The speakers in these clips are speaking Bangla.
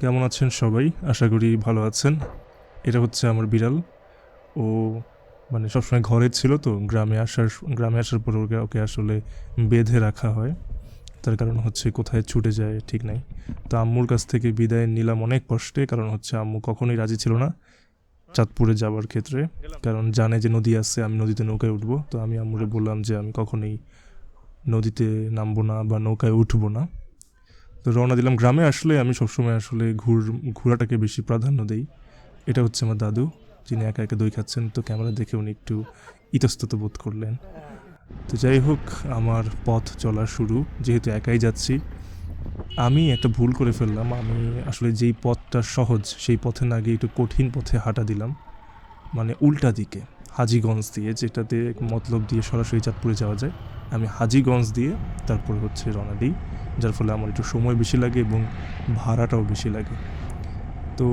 কেমন আছেন সবাই? আশা করি ভালো আছেন। এটা হচ্ছে আমার বিড়াল। ও মানে সবসময় ঘরে ছিল তো, গ্রামে আসার গ্রামে আসার পর ওকে ওকে আসলে বেঁধে রাখা হয়। তার কারণ হচ্ছে কোথায় ছুটে যায় ঠিক নাই। তো আম্মুর কাছ থেকে বিদায় নিলাম অনেক কষ্টে, কারণ হচ্ছে আম্মু কখনোই রাজি ছিল না চাঁদপুরে যাওয়ার ক্ষেত্রে। কারণ জানে যে নদী আছে, আমি নদীতে নৌকায় উঠবো। তো আমি আম্মুরে বললাম যে আমি কখনোই নদীতে নামবো না বা নৌকায় উঠবো না। তো রওনা দিলাম গ্রামে, আসলে আমি সবসময় আসলে ঘুর, ঘোরাটাকে বেশি প্রাধান্য দেই। এটা হচ্ছে আমার দাদু, যিনি একা একা দই খাচ্ছেন, তো ক্যামেরা দেখে উনি একটু ইতস্তত বোধ করলেন। তো যাই হোক, আমার পথ চলা শুরু, যেহেতু একাই যাচ্ছি। আমি একটা ভুল করে ফেললাম, আমি আসলে যেই পথটা সহজ, সেই পথে না গিয়ে একটু কঠিন পথে হাঁটা দিলাম। মানে উল্টা দিকে। হাজিগঞ্জ দিয়ে, যেটাতে মতলব দিয়ে সরাসরি চাঁদপুরে যাওয়া যায়। আমি হাজিগঞ্জ দিয়ে, তারপরে হচ্ছে রওনা দিই, যার ফলে আমার একটু সময় বেশি লাগে এবং ভাড়াটাও বেশি লাগে। তো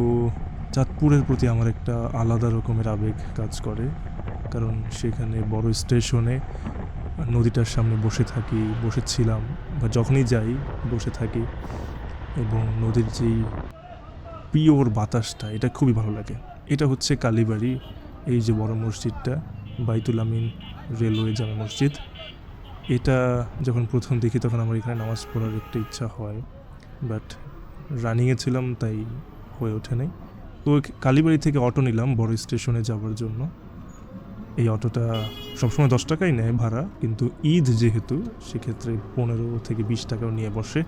চাঁদপুরের প্রতি আমার একটা আলাদা রকমের আবেগ কাজ করে, কারণ সেখানে বড় স্টেশনে নদীটার সামনে বসে থাকি, বসেছিলাম বা যখনই যাই বসে থাকি এবং নদীর যেই পিওর বাতাসটা, এটা খুবই ভালো লাগে। এটা হচ্ছে কালীবাড়ি এই যে বড় মসজিদটা, বাইতুল আমিন রেলওয়ে জামে মসজিদ, এটা যখন প্রথম দেখি তখন আমার এখানে নামাজ পড়ার একটা ইচ্ছা হয় বাট রানিংয়ে ছিলাম তাই হয়ে ওঠে নাই। তো কালীবাড়ি থেকে অটো নিলাম বড় স্টেশনে যাওয়ার জন্য। এই অটোটা সবসময় দশ টাকাই নেয় ভাড়া, কিন্তু ঈদ যেহেতু, সেক্ষেত্রে পনেরো থেকে বিশ টাকাও নিয়ে বসে।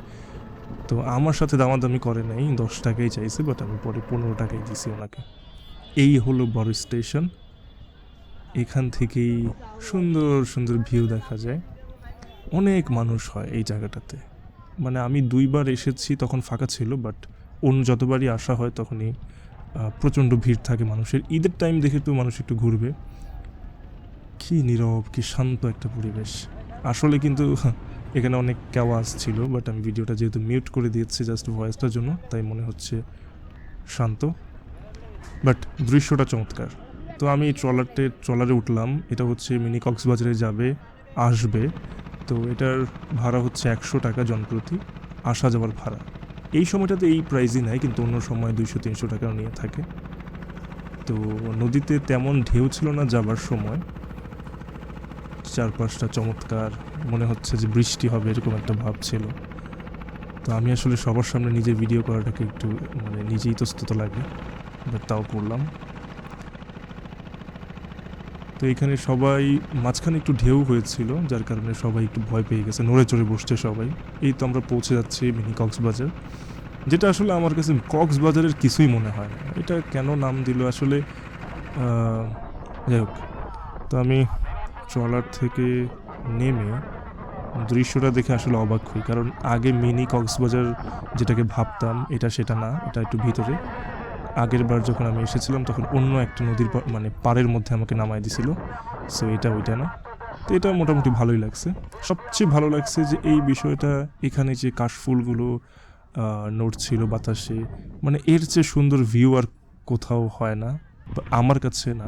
তো আমার সাথে দামাদামি করে নাই, দশ টাকাই চাইছে বাট আমি পরে পনেরো টাকাই দিছি ওনাকে। এই হলো বড় স্টেশন। এখান থেকেই সুন্দর সুন্দর ভিউ দেখা যায়। অনেক মানুষ হয় এই জায়গাটাতে। মানে আমি দুইবার এসেছি, তখন ফাঁকা ছিল বাট অন্য যতবারই আসা হয় তখনই প্রচণ্ড ভিড় থাকে মানুষের। ঈদের টাইম দেখে তো মানুষ একটু ঘুরবে। কি নীরব, কি শান্ত একটা পরিবেশ। আসলে কিন্তু এখানে অনেক কেওয়াজ ছিল বাট আমি ভিডিওটা যেহেতু মিউট করে দিয়েছি জাস্ট ভয়েসটার জন্য, তাই মনে হচ্ছে শান্ত। বাট দৃশ্যটা চমৎকার। তো আমি ট্রলারতে, ট্রলারে উঠলাম। এটা হচ্ছে মিনি কক্সবাজারে যাবে, আসবে। তো এটার ভাড়া হচ্ছে একশো টাকা জনপ্রতি, আসা যাওয়ার ভাড়া। এই সময়টাতে এই প্রাইজই নেয় কিন্তু অন্য সময় দুইশো, তিনশো টাকাও নিয়ে থাকে। তো নদীতে তেমন ঢেউ ছিল না যাবার সময়। চারপাশটা চমৎকার, মনে হচ্ছে যে বৃষ্টি হবে এরকম একটা ভাব ছিল। তো আমি আসলে সবার সামনে নিজে ভিডিও করাটাকে একটু মানে নিজেই ইতস্তত লাগে। তাও করলাম তো এখানে সবাই মাঝখানে একটু ঢেউ হয়েছিল, যার কারণে সবাই একটু ভয় পেয়ে গেছে, নড়ে চড়ে বসছে সবাই। এই তো আমরা পৌঁছে যাচ্ছি মিনি কক্সবাজার, যেটা আসলে আমার কাছে কক্সবাজারের কিছুই মনে হয় না। এটা কেন নাম দিল? আসলে যাই হোক। তো আমি ট্রলার থেকে নেমে দৃশ্যটা দেখে আসলে অবাক হই, কারণ আগে মিনি কক্সবাজার যেটাকে ভাবতাম, এটা সেটা না, এটা একটু ভিতরে। আগের বার যখন আমি এসেছিলাম, তখন অন্য একটা নদীর মানে পাড়ের মধ্যে আমাকে নামায় দিছিল। সো এটা ওইটা না। তো এটা মোটামুটি ভালোই লাগছে। সবচেয়ে ভালো লাগছে যে এই বিষয়টা, এখানে যে কাশফুলগুলো নড়ছিল বাতাসে মানে এর চেয়ে সুন্দর ভিউ আর কোথাও হয় না আমার কাছে না।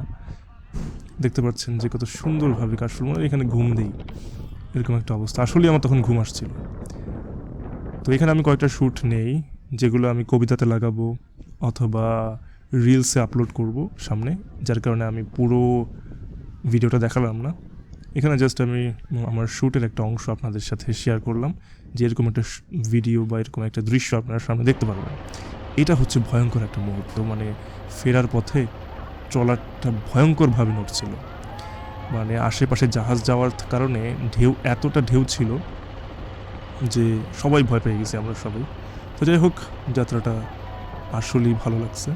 দেখতে পাচ্ছেন যে কত সুন্দরভাবে কাশফুল মানে এখানে ঘুম দেই। এরকম একটা অবস্থা। আসলেই আমার তখন ঘুম আসছিল। তো এখানে আমি কয়েকটা শ্যুট নেই, যেগুলো আমি কবিতাতে লাগাবো অথবা রিলসে আপলোড করব সামনে, যার কারণে আমি পুরো ভিডিওটা দেখালাম না। এখানে জাস্ট আমি, আমার শ্যুটের একটা অংশ আপনাদের সাথে শেয়ার করলাম, যে এরকম একটা ভিডিও বা এরকম একটা দৃশ্য আপনারা সামনে দেখতে পারবেন। এটা হচ্ছে ভয়ঙ্কর একটা মুহূর্ত মানে ফেরার পথে ট্রলারটা ভয়ঙ্করভাবে নড়ছিল। মানে আশেপাশে জাহাজ যাওয়ার কারণে ঢেউ এতটা ঢেউ ছিল যে সবাই ভয় পেয়ে গেছি আমরা সবাই। তো যাই হোক, যাত্রাটা আসলেই ভালো লাগছে।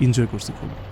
এনজয় করছি খুব।